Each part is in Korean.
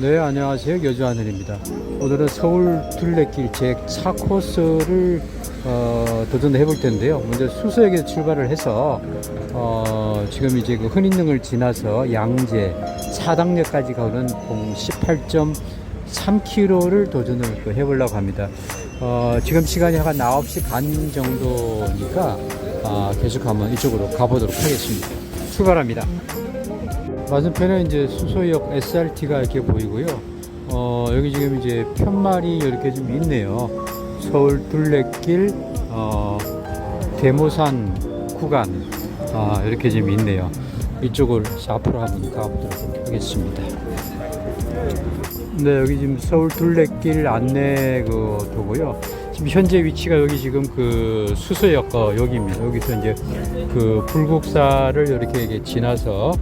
네, 안녕하세요. 여주하늘입니다. 오늘은 서울 둘레길 제 4코스를 어, 도전해 볼 텐데요. 먼저 수서역에서 출발을 해서 어, 지금 이제 그 흔인릉을 지나서 양재 사당역까지 가는 공 18.3km를 도전을 그 해보려고 합니다. 어, 지금 시간이 한 9시 반 정도니까 아, 계속 한번 이쪽으로 가보도록 하겠습니다. 출발합니다. 맞은편에 이제 수소역 SRT가 이렇게 보이고요. 어, 여기 지금 이제 편말이 이렇게 좀 있네요. 서울 둘레길, 어, 대모산 구간, 아, 이렇게 좀 있네요. 이쪽을 앞으로 한번 가보도록 하겠습니다. 네, 여기 지금 서울 둘레길 안내 그 도고요. 지금 현재 위치가 여기 지금 그 수서역 거 여기입니다. 여기서 이제 그 불국사를 이렇게 지나서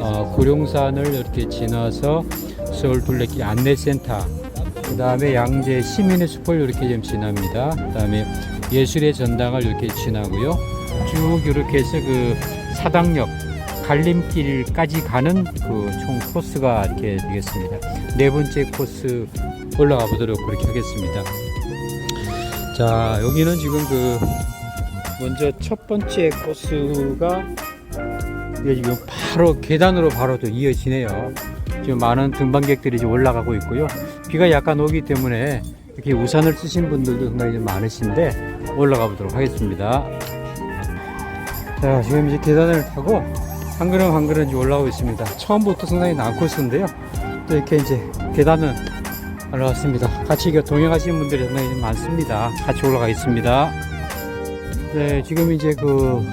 어, 구룡산을 이렇게 지나서 서울 둘레길 안내센터, 그 다음에 양재 시민의 숲을 이렇게 좀 지납니다. 그 다음에 예술의 전당을 이렇게 지나고요. 쭉 이렇게 해서 그 사당역 갈림길까지 가는 그 총 코스가 이렇게 되겠습니다. 네 번째 코스 올라가 보도록 그렇게 하겠습니다. 자, 여기는 지금 그 먼저 첫 번째 코스가 이게 지금 바로 계단으로 바로 또 이어지네요. 지금 많은 등반객들이 지금 올라가고 있고요. 비가 약간 오기 때문에 이렇게 우산을 쓰신 분들도 상당히 좀 많으신데 올라가 보도록 하겠습니다. 자, 지금 이제 계단을 타고 한 걸음 한 걸음 이제 올라오고 있습니다. 처음부터 상당히 난 코스인데요. 또 이렇게 이제 계단은 올라왔습니다. 같이 동행하시는 분들이 상당히 좀 많습니다. 같이 올라가겠습니다. 네, 지금 이제 그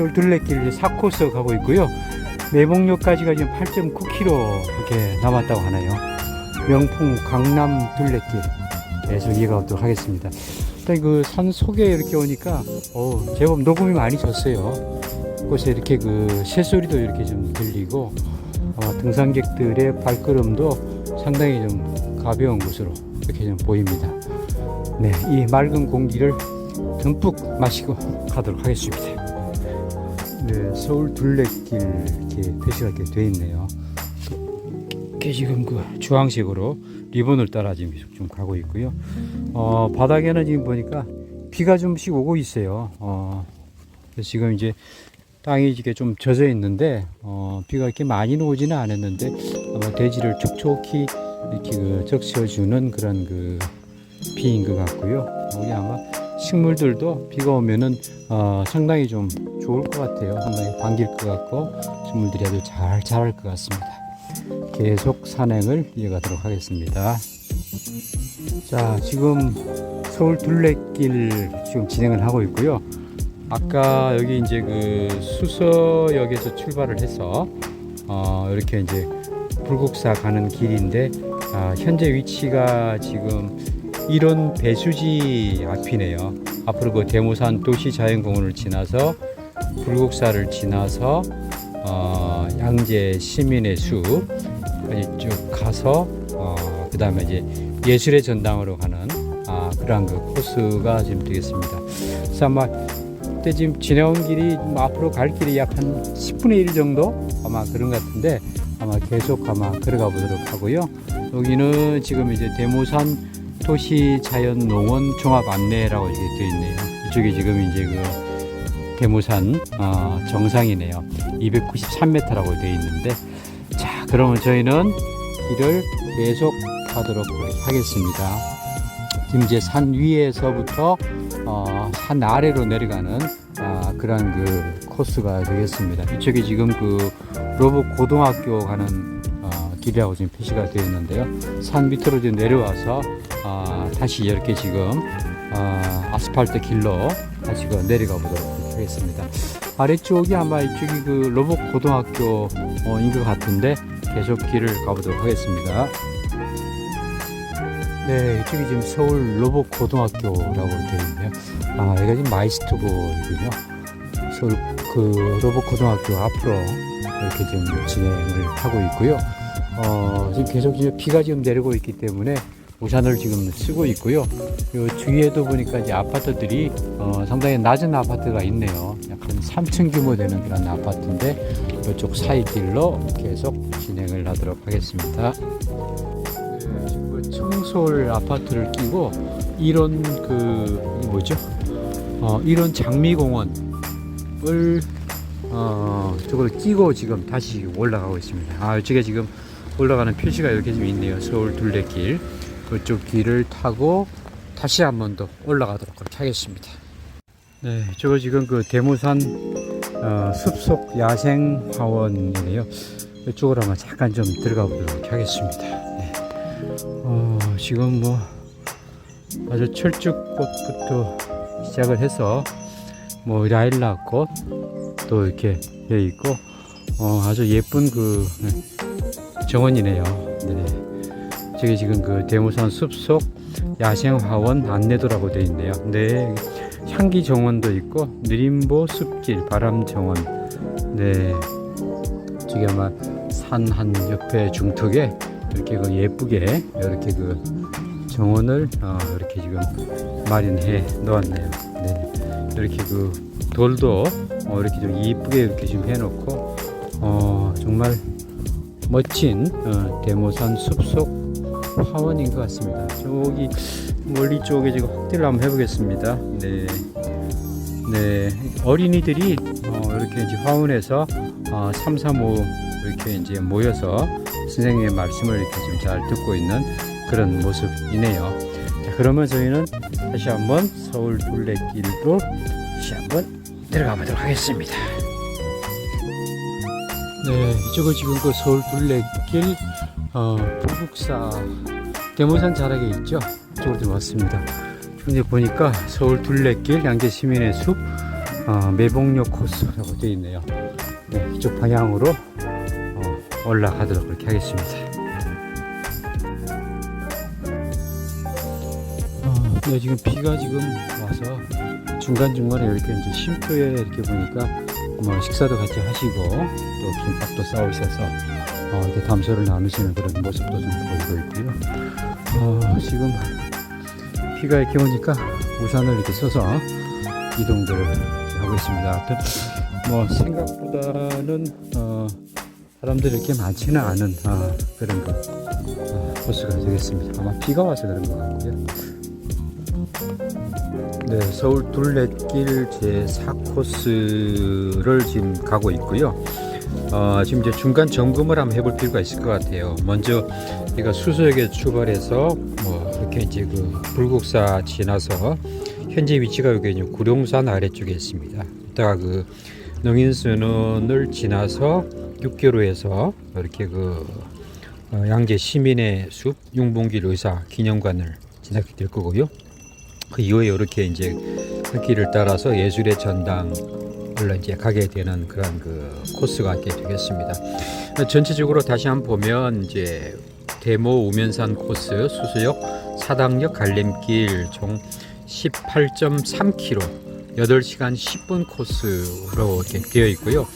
서울 둘레길 이제 4코스 가고 있고요. 매봉역까지가 지금 8.9km 이렇게 남았다고 하네요. 명풍 강남 둘레길 계속 이어가도록 하겠습니다. 일단 그 산 속에 이렇게 오니까 어 제법 녹음이 많이 졌어요. 곳에 이렇게 그 새소리도 이렇게 좀 들리고 어, 등산객들의 발걸음도 상당히 좀 가벼운 곳으로 이렇게 좀 보입니다. 네, 이 맑은 공기를 듬뿍 마시고 가도록 하겠습니다. 네, 서울 둘레길 이렇게 표시가 이렇게 돼 있네요. 이렇게 지금 그 주황색으로 리본을 따라 지금 좀 가고 있고요. 어, 바닥에는 지금 보니까 비가 좀씩 오고 있어요. 어, 지금 이제 땅이 이렇게 좀 젖어 있는데 어, 비가 이렇게 많이는 오지는 않았는데 아마 대지를 촉촉히 이렇게 그 적셔주는 그런 그 비인 것 같고요. 여기 아마 식물들도 비가 오면은 어, 상당히 좀 좋을 것 같아요. 상당히 반길 것 같고 식물들이 아주 잘 자랄 것 같습니다. 계속 산행을 이어가도록 하겠습니다. 자, 지금 서울 둘레길 지금 진행을 하고 있고요. 아까 여기 이제 그 수서역에서 출발을 해서 어, 이렇게 이제 불국사 가는 길인데 아, 현재 위치가 지금 이런 배수지 앞이네요. 앞으로 그 대모산 도시 자연공원을 지나서 불국사를 지나서 어, 양재 시민의 숲까지 쭉 가서 어, 그 다음에 이제 예술의 전당으로 가는 아, 그러한 그 코스가 지금 되겠습니다. 그래서 아마 그때 지금 지나온 길이 뭐 앞으로 갈 길이 약 한 10분의 1 정도 아마 그런 것 같은데 아마 계속 아마 걸어가 보도록 하고요. 여기는 지금 이제 대모산 도시 자연 농원 종합 안내라고 이렇게 되어 있네요. 이쪽이 지금 이제 그 대모산 어, 정상이네요. 293m라고 되어 있는데 자 그러면 저희는 길을 계속 가도록 하겠습니다. 지금 이제 산 위에서부터 어, 산 아래로 내려가는 아, 그런 그 코스가 되겠습니다. 이쪽이 지금 그 로봇 고등학교 가는 어, 길이라고 지금 표시가 되어 있는데요. 산 밑으로 지금 내려와서 아, 다시 이렇게 지금 아, 아스팔트 길로 다시 그 내려가 보도록 하겠습니다. 아래쪽이 아마 이쪽이 그 로봇 고등학교인 것 같은데 계속 길을 가보도록 하겠습니다. 네, 이쪽이 지금 서울 로봇 고등학교라고 되어 있네요. 아, 여기가 지금 마이스터고이군요. 서울 그 로봇 고등학교 앞으로 이렇게 지금 진행을 하고 있고요. 어, 지금 계속 지금 비가 지금 내리고 있기 때문에 우산을 지금 쓰고 있고요. 요 주위에도 보니까 이제 아파트들이 어, 상당히 낮은 아파트가 있네요. 약간 3층 규모 되는 그런 아파트인데 이쪽 사이길로 계속 진행을 하도록 하겠습니다. 그 청솔 아파트를 끼고 이런 그 뭐죠? 어, 이런 장미공원을 어, 저걸 끼고 지금 다시 올라가고 있습니다. 아, 이쪽에 지금 올라가는 표시가 이렇게 좀 있네요. 서울 둘레길 그쪽 길을 타고 다시 한 번 더 올라가도록 그렇게 하겠습니다. 네, 저거 지금 그 대모산 어, 숲속 야생 화원이네요. 이쪽으로 한번 잠깐 좀 들어가 보도록 하겠습니다. 네. 어, 지금 뭐 아주 철쭉꽃부터 시작을 해서 뭐 라일락 꽃도 이렇게 되어 있고 어, 아주 예쁜 그 네, 정원이네요. 네. 저기 지금 그 대모산 숲속 야생 화원 안내도라고 되어 있네요. 네. 향기 정원도 있고 느림보 숲길 바람 정원. 네. 저기 아마 산 한 옆에 중턱에 이렇게 그 예쁘게 이렇게 그 정원을 어, 이렇게 지금 마련해 놓았네요. 네. 이렇게 그 돌도 어, 이렇게 좀 이쁘게 이렇게 좀 해놓고 어, 정말 멋진 어, 대모산 숲속 화원인 것 같습니다. 저기 멀리 쪽에 지금 확대를 한번 해보겠습니다. 네, 네 어린이들이 어, 이렇게 이제 화원에서 어, 3, 3, 5 이렇게 이제 모여서 선생님의 말씀을 이렇게 좀 잘 듣고 있는 그런 모습이네요. 자, 그러면 저희는 다시 한번 서울 둘레길로 다시 한번 들어가 보도록 하겠습니다. 네, 이쪽은 지금 그 서울 둘레길 어, 불국사 대모산 자락에 있죠. 이쪽으로 좀 왔습니다. 근데 보니까 서울 둘레길 양재 시민의 숲 어, 매봉역 코스라고 되어 있네요. 네, 이쪽 방향으로 어, 올라가도록 그렇게 하겠습니다. 어, 네, 지금 비가 지금 와서 중간중간에 이렇게 이제 쉼터에 이렇게 보니까 뭐 식사도 같이 하시고 또 김밥도 싸우셔서 어, 이렇게 담소를 나누시는 그런 모습도 좀 보이고 있고요. 어, 지금 비가 이렇게 오니까 우산을 이렇게 써서 이동들을 하고 있습니다. 뭐 생각보다는 어, 사람들이 이렇게 많지는 않은 어, 그런 그, 어, 코스가 되겠습니다. 아마 비가 와서 그런 것 같고요. 네, 서울 둘레길 제 4코스를 지금 가고 있고요. 어, 지금 이제 중간 점검을 한번 해볼 필요가 있을 것 같아요. 먼저 우리가 수서역에 출발해서 뭐 이렇게 이제 그 불국사 지나서 현재 위치가 여기 이제 구룡산 아래쪽에 있습니다. 이따가 그 능인선원을 지나서 6개로에서 이렇게 그 어, 양재 시민의 숲 융봉길 의사 기념관을 지나게 될 거고요. 그 이후에 이렇게 이제 그 길을 따라서 예술의 전당을 이제 가게 되는 그런 그 코스가 있게 되겠습니다. 전체적으로 다시 한번 보면 이제 대모 우면산 코스 수수역 사당역 갈림길 총 18.3km 8시간 10분 코스로 이렇게 되어 있고요.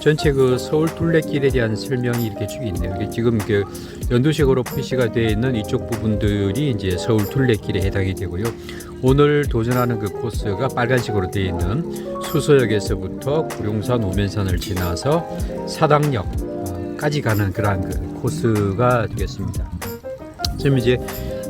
전체 그 서울 둘레길에 대한 설명이 이렇게 쭉 있네요. 이게 지금 그 연두색으로 표시가 되어 있는 이쪽 부분들이 이제 서울 둘레길에 해당이 되고요. 오늘 도전하는 그 코스가 빨간색으로 되어 있는 수서역에서부터 구룡산 오면산을 지나서 사당역까지 가는 그러한 그 코스가 되겠습니다. 지금 이제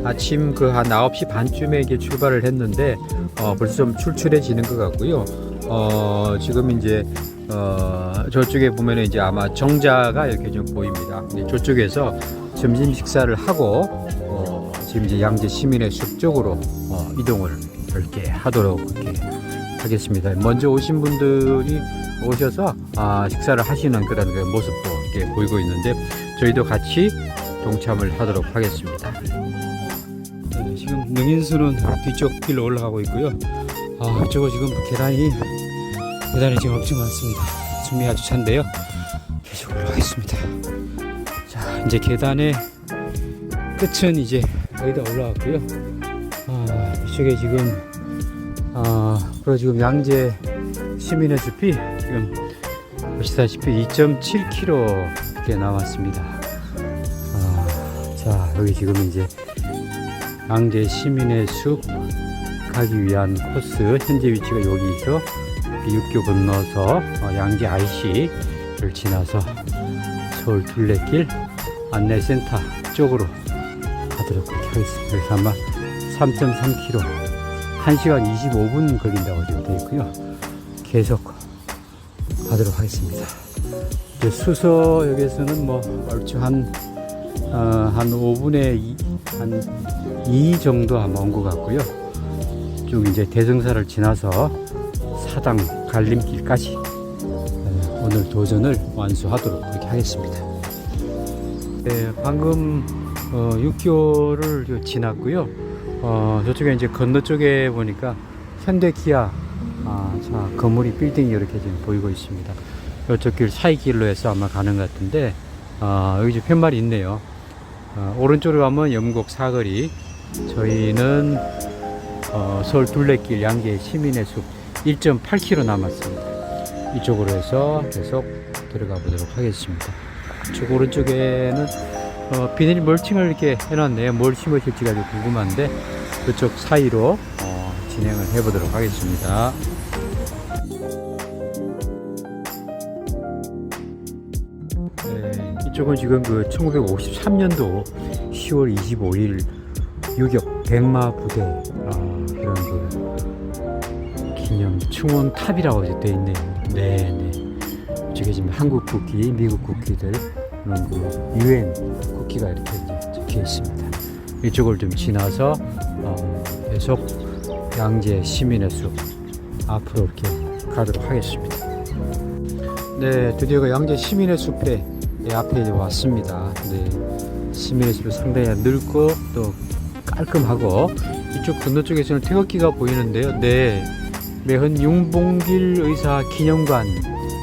아침 그 한 9시 반쯤에 이게 출발을 했는데 어, 벌써 좀 출출해지는 것 같고요. 어, 지금 이제 어, 저쪽에 보면은 이제 아마 정자가 이렇게 좀 보입니다. 저쪽에서 점심 식사를 하고 어, 지금 이제 양재 시민의 숲 쪽으로 어, 이동을 이렇게 하도록 이렇게 하겠습니다. 먼저 오신 분들이 오셔서 아, 식사를 하시는 그런 그 모습도 이렇게 보이고 있는데 저희도 같이 동참을 하도록 하겠습니다. 네, 지금 능인수는 뒤쪽 길로 올라가고 있고요. 아, 저거 지금 계단이 계단이 지금 엄청 많습니다. 숨이 아주 찬데요. 계속 올라가겠습니다. 자, 이제 계단의 끝은 이제 거의 다 올라왔고요. 아, 이쪽에 지금 아, 그리고 지금 양재 시민의 숲이 지금 보시다시피 2.7km 이렇게 남았습니다. 아, 자, 여기 지금 이제 양재 시민의 숲 가기 위한 코스 현재 위치가 여기 서 육교 건너서 어, 양재 IC를 지나서 서울 둘레길 안내센터 쪽으로 가도록 하겠습니다. 그래서 아마 3.3km, 1시간 25분 걸린다고 지금 되어 있고요. 계속 가도록 하겠습니다. 이제 수서 역에서는 뭐 얼추 한, 어, 한 5분에 2, 한2 정도 아마 온 것 같고요. 쭉 이제 대성사를 지나서 사당 갈림길까지 어, 오늘 도전을 완수하도록 그렇게 하겠습니다. 네, 방금 어, 6개월을 지났고요. 어, 저쪽에 이제 건너 쪽에 보니까 현대 기아 아, 자, 건물이 빌딩이 이렇게 지금 보이고 있습니다. 이쪽 길 사이 길로 해서 아마 가는 것 같은데 아, 여기 팻말이 있네요. 아, 오른쪽으로 가면 영국 사거리 저희는 어, 서울 둘레길 양재 시민의 숲 1.8km 남았습니다. 이쪽으로 해서 계속 들어가 보도록 하겠습니다. 저 오른쪽에는 어, 비닐 멀칭을 이렇게 해놨네요. 뭘 심으실지가 좀 궁금한데 그쪽 사이로 어, 진행을 해보도록 하겠습니다. 네, 이쪽은 지금 그 1953년도 10월 25일 유격 백마 부대 기념 충원 탑이라고 돼 있네요. 네, 네. 이쪽에 지금 한국 국기, 미국 국기들 유엔 국기가 이렇게 적혀 있습니다. 이쪽을 좀 지나서 어, 계속 양재 시민의 숲 앞으로 이렇게 가도록 하겠습니다. 네, 드디어 그 양재 시민의 숲에 예, 앞에 왔습니다. 네, 시민의 숲이 상당히 넓고 또 깔끔하고 이쪽 건너쪽에서는 태극기가 보이는데요. 네, 매헌 윤봉길 의사 기념관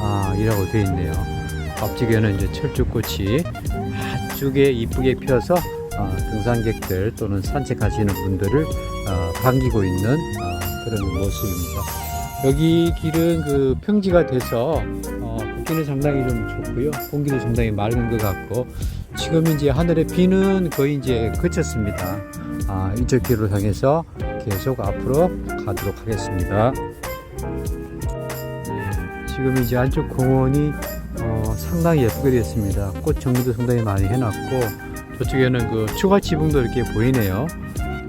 아, 이라고 되어 있네요. 앞쪽에는 이제 철쭉꽃이 아쪽에 이쁘게 피어서 어, 등산객들 또는 산책하시는 분들을 어, 반기고 있는 어, 그런 모습입니다. 여기 길은 그 평지가 돼서 어, 걷기는 상당히 좀 좋고요. 공기도 상당히 맑은 것 같고 지금 이제 하늘의 비는 거의 이제 그쳤습니다. 아, 이쪽 길로 향해서 계속 앞으로 가도록 하겠습니다. 네, 지금 이제 안쪽 공원이 어, 상당히 예쁘게 되었습니다. 꽃 정리도 상당히 많이 해놨고 저쪽에는 그 추가 지붕도 이렇게 보이네요.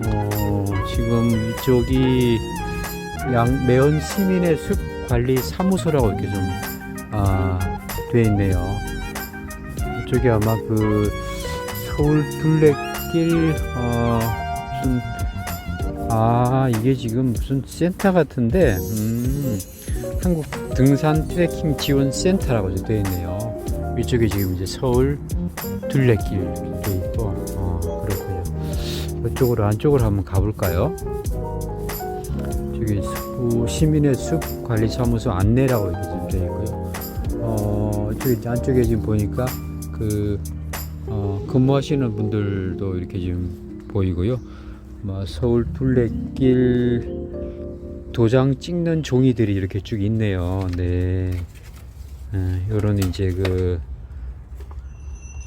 어, 지금 이쪽이 양 매연 시민의 숲 관리 사무소라고 이렇게 좀 아, 돼 있네요. 이쪽이 아마 그 서울 둘레길 어, 무슨 아 이게 지금 무슨 센터 같은데 음, 한국 등산 트레킹 지원 센터라고 되어 있네요. 이쪽에 지금 이제 서울 둘레길 돼 있고 어, 그렇군요. 이쪽으로 안쪽으로 한번 가볼까요? 저기 수- 시민의 숲 관리사무소 안내라고 이렇게 좀 되어 있고요. 어, 저기 안쪽에 지금 보니까 그 어, 근무하시는 분들도 이렇게 지금 보이고요. 뭐 서울 둘레길 도장 찍는 종이들이 이렇게 쭉 있네요. 네. 어, 요런 이제 그,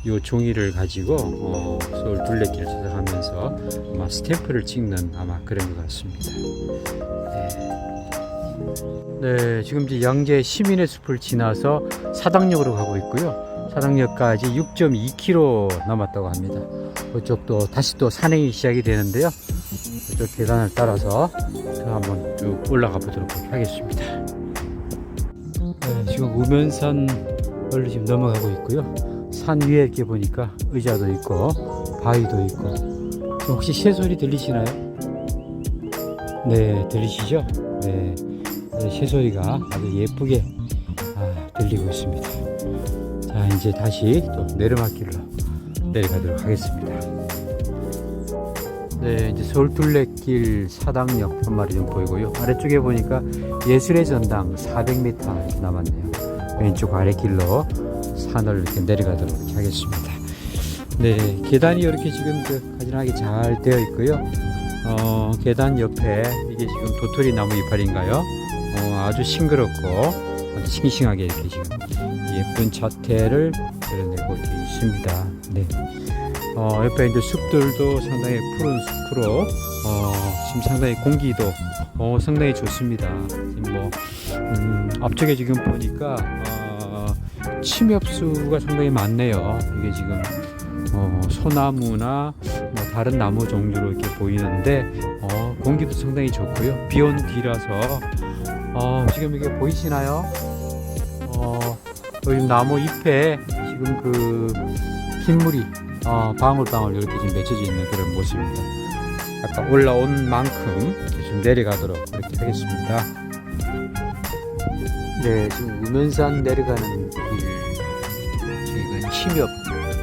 요 종이를 가지고, 어, 서울 둘레길 찾아가면서 아마 스탬프를 찍는 아마 그런 것 같습니다. 네. 네, 지금 이제 양재 시민의 숲을 지나서 사당역으로 가고 있고요. 사당역까지 6.2km 남았다고 합니다. 그쪽도 다시 또 산행이 시작이 되는데요. 이쪽 계단을 따라서 제가 한번 쭉 올라가 보도록 하겠습니다. 네, 지금 우면산을 지금 넘어가고 있고요. 산 위에 이렇게 보니까 의자도 있고 바위도 있고 혹시 새 소리 들리시나요? 네, 들리시죠? 네, 네, 새소리가 아주 예쁘게 아, 들리고 있습니다. 자, 이제 다시 또 내리막길로 내려가도록 하겠습니다. 네, 이제 서울 둘레길 사당역 한 마리 좀 보이고요. 아래쪽에 보니까 예술의 전당 400m 이렇게 남았네요. 왼쪽 아래 길로 산을 이렇게 내려가도록 하겠습니다. 네, 계단이 이렇게 지금 그 가지런하게 잘 되어 있고요. 어, 계단 옆에 이게 지금 도토리 나무 이파리인가요? 어, 아주 싱그럽고 싱싱하게 이렇게 지금 예쁜 자태를 이렇게 있습니다. 네. 어, 옆에 이제 숲들도 상당히 푸른 숲으로 어, 지금 상당히 공기도 어, 상당히 좋습니다. 지금 뭐 음, 앞쪽에 지금 보니까 어, 침엽수가 상당히 많네요. 이게 지금 어, 소나무나 뭐 다른 나무 종류로 이렇게 보이는데 어, 공기도 상당히 좋고요. 비온 뒤라서 어, 지금 이게 보이시나요? 어, 요즘 나무 잎에 지금 그 흰물이 어, 방울방울 이렇게 지금 맺혀져 있는 그런 모습입니다. 아까 올라온 만큼 좀 내려가도록 이렇게 하겠습니다. 네, 지금 우면산 내려가는 길, 지금 침엽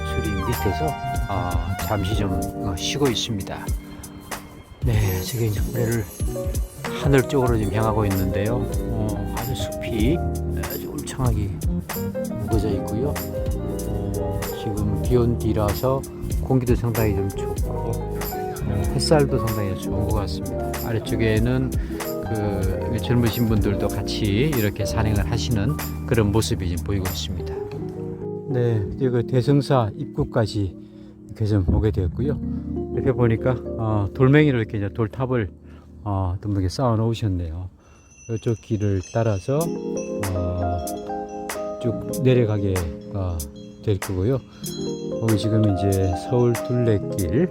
수리 밑에서 아, 잠시 좀 어, 쉬고 있습니다. 네, 지금 이제 고래를 하늘 쪽으로 지금 향하고 있는데요. 어, 아주 숲이 울창하게 묵어져 있고요. 어, 지금 비온 뒤라서 공기도 상당히 좀 좋고 어, 햇살도 상당히 좋은 것 같습니다. 아래쪽에는 그 젊으신 분들도 같이 이렇게 산행을 하시는 그런 모습이 지금 보이고 있습니다. 네, 이제 그 대성사 입구까지 이렇게 좀 오게 되었고요. 이렇게 보니까 어, 돌멩이로 이렇게 이제 돌탑을 어, 듬하게 쌓아 놓으셨네요. 이쪽 길을 따라서 어, 쭉 내려가게 어, 될 거고요. 여기 지금 이제 서울 둘레길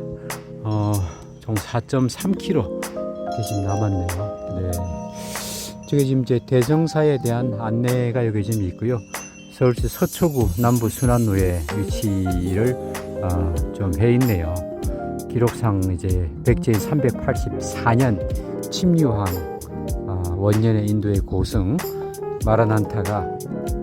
어, 총 4.3km 이렇게 지금 남았네요. 네. 저기 지금 이제 대성사에 대한 안내가 여기 지금 있고요. 서울시 서초구 남부 순환로의 위치를 아, 좀해 있네요. 기록상 이제 백제인 384년 침유한 아, 원년의 인도의 고승 마라난타가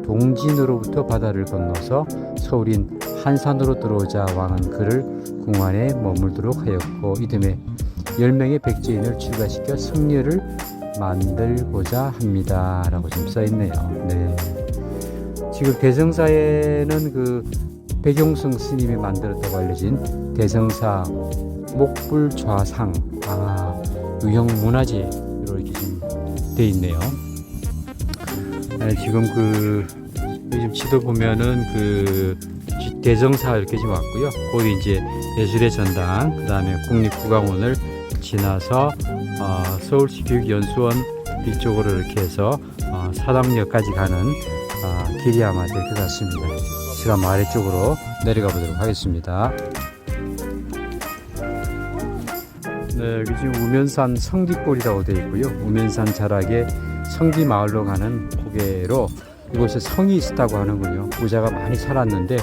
동진으로부터 바다를 건너서 서울인 한산으로 들어오자 왕은 그를 궁안에 머물도록 하였고 이듬해 10명의 백제인을 출가시켜 승려를 만들고자 합니다. 라고 지금 써 있네요. 네. 지금 대성사에는 그 백용승 스님이 만들었다고 알려진 대성사 목불 좌상 아 유형 문화재로 이렇게 지금 돼 있네요. 네, 지금 그 요즘 지도 보면은 그 지- 대성사 이렇게 지금 왔고요. 거기 이제 예술의 전당, 그 다음에 국립국악원을 지나서 어, 서울시 교육연수원 뒤쪽으로 이렇게 해서 어, 사당역까지 가는 어, 길이 아마 될 것 같습니다. 제가 뭐 아래쪽으로 내려가 보도록 하겠습니다. 네, 여기 지금 우면산 성지골이라고 되어 있고요. 우면산 자락에 성지 마을로 가는 포개로 이곳에 성이 있었다고 하는군요. 부자가 많이 살았는데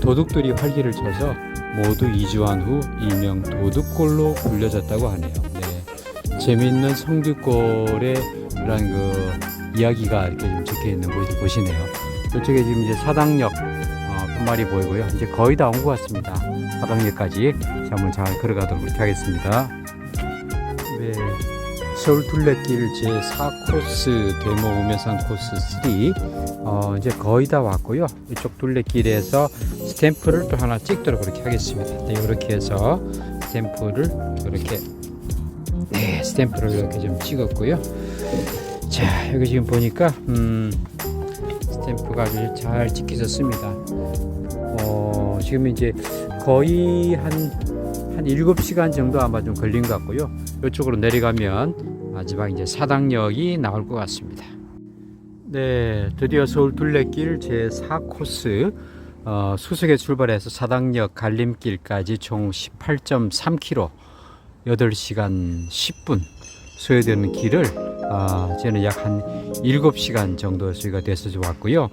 도둑들이 활기를 쳐서 모두 이주한 후 일명 도둑골로 불려졌다고 하네요. 네. 재미있는 성지골의 그런 그 이야기가 이렇게 좀 적혀 있는 곳, 곳이네요. 이쪽에 지금 이제 사당역 어, 분말이 보이고요. 이제 거의 다 온 것 같습니다. 사당역까지 자, 한번 잘 걸어가도록 하겠습니다. 네. 서울 둘레길 제4코스 대모 우면산 코스 3 어, 이제 거의 다 왔고요. 이쪽 둘레길에서 스탬프를 또 하나 찍도록 그렇게 하겠습니다. 네, 이렇게 해서 스탬프를 이렇게 네, 스탬프를 이렇게 좀 찍었고요. 자, 여기 지금 보니까 음, 스탬프가 아주 잘 찍혀졌습니다. 어, 지금 이제 거의 한, 한 7시간 정도 아마 좀 걸린 것 같고요. 이쪽으로 내려가면 마지막 이제 사당역이 나올 것 같습니다. 네, 드디어 서울 둘레길 제4코스 어, 수석에 출발해서 사당역 갈림길까지 총 18.3km 8시간 10분 소요되는 길을 아, 저는 약 한 7시간 정도 소요가 돼서 왔고요.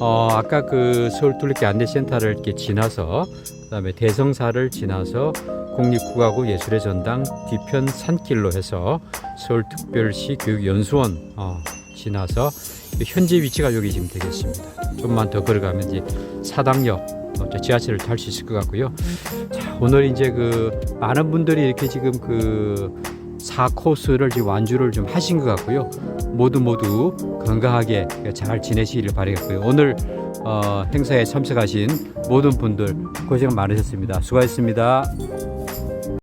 어, 아까 그 서울 둘레길 안내센터를 이렇게 지나서 그다음에 대성사를 지나서 국립국악우 예술의 전당 뒤편 산길로 해서 서울특별시 교육연수원 어, 지나서 현재 위치가 여기 지금 되겠습니다. 좀만 더 걸어가면 이제 사당역 어, 저 지하철을 탈 수 있을 것 같고요. 자, 오늘 이제 그 많은 분들이 이렇게 지금 그 4코스를 지금 완주를 좀 하신 것 같고요. 모두 모두 건강하게 잘 지내시기를 바라겠고요. 오늘 어, 행사에 참석하신 모든 분들 고생 많으셨습니다. 수고하셨습니다.